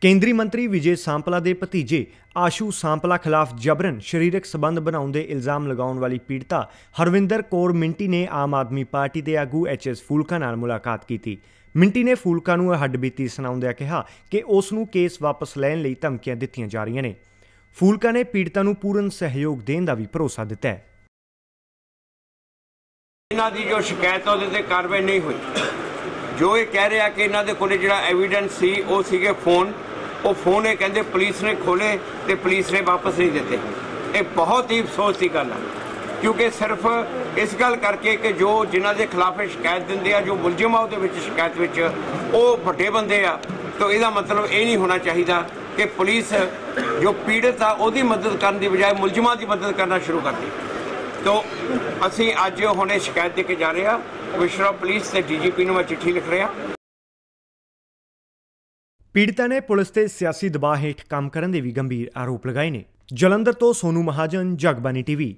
ਕੇਂਦਰੀ ਮੰਤਰੀ ਵਿਜੇ ਸਾਂਪਲਾ ਦੇ ਭਤੀਜੇ ਆਸ਼ੂ ਸਾਂਪਲਾ ਖਿਲਾਫ ਜਬਰਨ ਸਰੀਰਕ ਸਬੰਧ ਬਣਾਉਣ ਦੇ ਇਲਜ਼ਾਮ ਲਗਾਉਣ ਵਾਲੀ ਪੀੜਤਾ ਹਰਵਿੰਦਰ ਕੌਰ ਮਿੰਟੀ ਨੇ ਆਮ ਆਦਮੀ ਪਾਰਟੀ ਦੇ ਆਗੂ ਐਚਐਸ ਫੂਲਕਾ ਨਾਲ ਮੁਲਾਕਾਤ ਕੀਤੀ। ਮਿੰਟੀ ਨੇ ਫੂਲਕਾ ਨੂੰ ਇਹ ਹੱਡਬੀਤੀ ਸੁਣਾਉਂਦਿਆਂ ਕਿਹਾ ਕਿ ਉਸ ਨੂੰ ਕੇਸ ਵਾਪਸ ਲੈਣ ਲਈ ਧਮਕੀਆਂ ਦਿੱਤੀਆਂ ਜਾ ਰਹੀਆਂ ਨੇ। ਫੂਲਕਾ ਨੇ ਪੀੜਤਾ ਨੂੰ ਪੂਰਨ ਸਹਿਯੋਗ ਦੇਣ ਦਾ ਵੀ ਭਰੋਸਾ ਦਿੱਤਾ ਹੈ। ਇਹਨਾਂ ਦੀ ਜੋ ਸ਼ਿਕਾਇਤ ਉਹਦੇ ਤੇ ਕਾਰਵਾਈ ਨਹੀਂ ਹੋਈ। ਜੋ ਇਹ ਕਹਿ ਰਿਹਾ ਕਿ ਇਹਨਾਂ ਦੇ ਕੋਲੇ ਜਿਹੜਾ ਐਵੀਡੈਂਸ ਸੀ, ਉਹ ਸੀਗੇ ਫੋਨ ਉਹ ਫੋਨ ਇਹ ਕਹਿੰਦੇ, ਪੁਲਿਸ ਨੇ ਖੋਲੇ ਤੇ ਪੁਲਿਸ ਨੇ ਵਾਪਸ ਨਹੀਂ ਦਿੱਤੇ। ਇਹ ਬਹੁਤ ਹੀ ਅਫਸੋਸ ਦੀ ਗੱਲ ਹੈ ਕਿਉਂਕਿ ਸਿਰਫ ਇਸ ਗੱਲ ਕਰਕੇ ਕਿ ਜੋ ਜਿਨ੍ਹਾਂ ਦੇ ਖਿਲਾਫ ਇਹ ਸ਼ਿਕਾਇਤ ਦਿੰਦੇ ਆ, ਜੋ ਮੁਲਜ਼ਮ ਆ ਉਹਦੇ ਵਿੱਚ ਸ਼ਿਕਾਇਤ ਵਿੱਚ ਉਹ ਵੱਡੇ ਬੰਦੇ ਆ, ਤਾਂ ਇਹਦਾ ਮਤਲਬ ਇਹ ਨਹੀਂ ਹੋਣਾ ਚਾਹੀਦਾ ਕਿ ਪੁਲਿਸ ਜੋ ਪੀੜਤ ਆ, ਉਹਦੀ ਮਦਦ ਕਰਨ ਦੀ ਬਜਾਏ ਮੁਲਜ਼ਮਾਂ ਦੀ ਮਦਦ ਕਰਨਾ ਸ਼ੁਰੂ ਕਰਦੀ ਤੋ ਅਸੀਂ ਅੱਜ ਹੁਣੇ ਸ਼ਿਕਾਇਤ ਦੇ ਕੇ ਜਾ ਰਹੇ ਹਾਂ। ਕਮਿਸ਼ਨਰ ਆਫ ਪੁਲਿਸ ਤੇ ਡੀਜੀਪੀ ਨੂੰ ਮੈਂ ਚਿੱਠੀ ਲਿਖ ਰਿਹਾ। ਪੀੜਤਾ ਨੇ ਪੁਲਿਸ ਤੇ ਸਿਆਸੀ ਦਬਾਅ ਹੇਠ ਕੰਮ ਕਰਨ ਦੇ ਵੀ ਗੰਭੀਰ ਆਰੋਪ ਲਗਾਏ ਨੇ। ਜਲੰਧਰ ਤੋਂ ਸੋਨੂ ਮਹਾਜਨ ਜਗਬਾਨੀ ਟੀਵੀ।